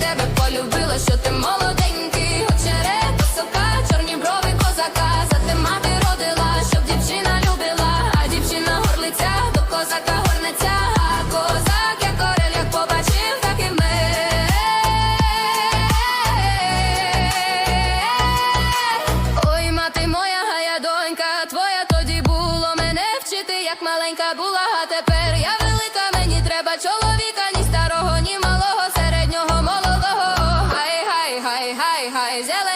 тебе полюбила, що ти молоденький, очерет, висока, чорні брови козака. За те мати родила, щоб дівчина любила, а дівчина горлиця до козака горнеця, а козак, як корель, як побачив, так і ми. Ой, мати моя, гая донька, твоя тоді було мене вчити, як маленька була, а тепер. heart is LA.